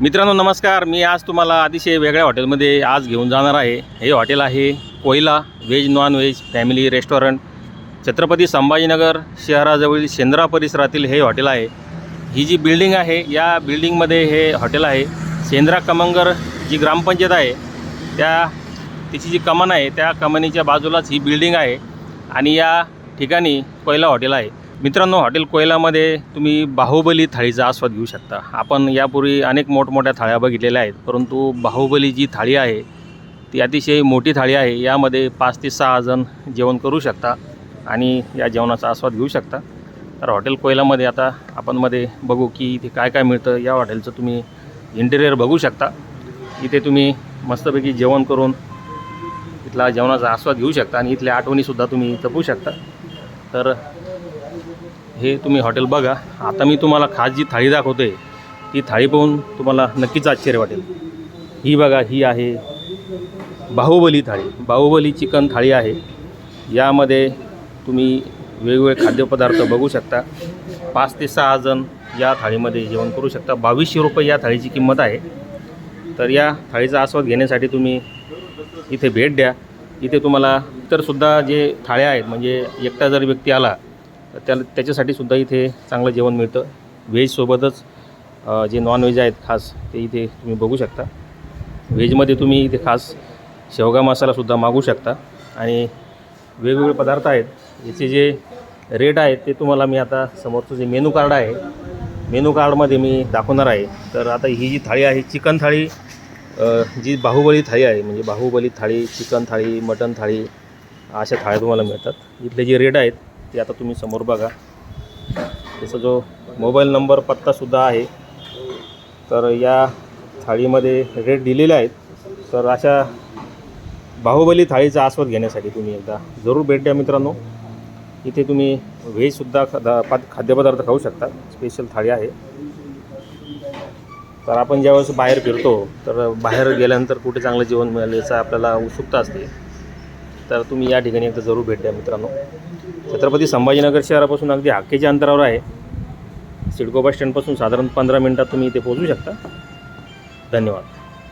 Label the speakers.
Speaker 1: मित्रांनो नमस्कार. मी आज तुम्हाला अतिशय वेगळ्या हॉटेलमध्ये आज घेऊन जाणार आहे. हे हॉटेल आहे Koyla veg non veg family restaurant Chhatrapati Sambhajinagar शहराजवळील शेंद्रा परिसरातील हे हॉटेल आहे. ही जी बिल्डिंग आहे या बिल्डिंगमध्ये हे हॉटेल आहे. शेंद्रा कमंगर जी ग्रामपंचायत आहे त्या तिची जी कमान आहे त्या कमानीच्या बाजूलाच ही बिल्डिंग आहे. आणि या ठिकाणी कोयला हॉटेल आहे. मित्रांनो हॉटेल कोयलामध्ये तुम्ही बाहुबली थाळीचा आस्वाद घेऊ शकता. आपण यापूर्वी अनेक मोठमोठ्या थाळ्या बघितलेल्या आहेत परंतु बाहुबली जी थाळी आहे ती अतिशय मोठी थाळी आहे. यामध्ये पाच ते सहा जण जेवण करू शकता आणि या जेवणाचा आस्वाद घेऊ शकता. तर हॉटेल कोयलामध्ये आता आपण मध्ये बघू की इथे काय काय मिळतं. या हॉटेलचं तुम्ही इंटेरियर बघू शकता. इथे तुम्ही मस्तपैकी जेवण करून इथला जेवणाचा आस्वाद घेऊ शकता आणि इथल्या आठवणीसुद्धा तुम्ही जपू शकता. तर हे तुम्ही हॉटेल बघा. आता मी तुम्हाला खास जी थाळी दाखवते ती थाळी पाहून तुम्हाला नक्कीच आश्चर्य वाटेल. ही बघा ही आहे बाहुबली थाळी. बाहुबली चिकन थाळी आहे. यामध्ये तुम्ही वेगवेगळे खाद्यपदार्थ बघू शकता. पाच ते सहा जण या थाळीमध्ये जेवण करू शकता. बावीसशे रुपये या थाळीची किंमत आहे. तर या थाळीचा आस्वाद घेण्यासाठी तुम्ही इथे भेट द्या. इथे तुम्हाला इतरसुद्धा जे थाळ्या आहेत म्हणजे एकटा जर व्यक्ती आला त्याला त्याच्यासाठी सुद्धा इथे चांगलं जेवण मिळतं. व्हेजसोबतच जे नॉन व्हेज आहेत खास ते इथे तुम्ही बघू शकता. व्हेजमध्ये तुम्ही इथे खास शेवगा मसालासुद्धा मागू शकता. आणि वेगवेगळे पदार्थ आहेत. याचे जे रेट आहेत ते तुम्हाला मी आता समोरचं जे मेनू कार्ड आहे मेनू कार्डमध्ये मी दाखवणार आहे. तर आता ही जी थाळी आहे चिकन थाळी जी बाहुबली थाळी आहे म्हणजे बाहुबली थाळी चिकन थाळी मटन थाळी अशा थाळ्या तुम्हाला मिळतात. इथले जे रेट आहेत ते आता तुम्ही समोर बघा. त्याचा जो मोबाईल नंबर पत्तासुद्धा आहे. तर या थाळीमध्ये रेट दिलेले आहेत. तर अशा बाहुबली थाळीचा आस्वाद घेण्यासाठी तुम्ही एकदा जरूर भेट द्या मित्रांनो. इथे तुम्ही व्हेजसुद्धा खादा पा खाद्यपदार्थ खाऊ शकता. स्पेशल थाळी आहे. तर आपण ज्यावेळेस बाहेर फिरतो तर बाहेर गेल्यानंतर कुठे चांगलं जेवण मिळेल याचा आपल्याला उत्सुकता असते. तर तुम्ही या ठिकाणी एकदा जरूर भेट द्या मित्रांनो. छत्रपती संभाजीनगर शहरापासून अगदी हाकेच्या अंतरावर आहे. सिडको बस स्टँडपासून साधारण पंधरा मिनटात तुम्ही इथे पोहोचू शकता. धन्यवाद.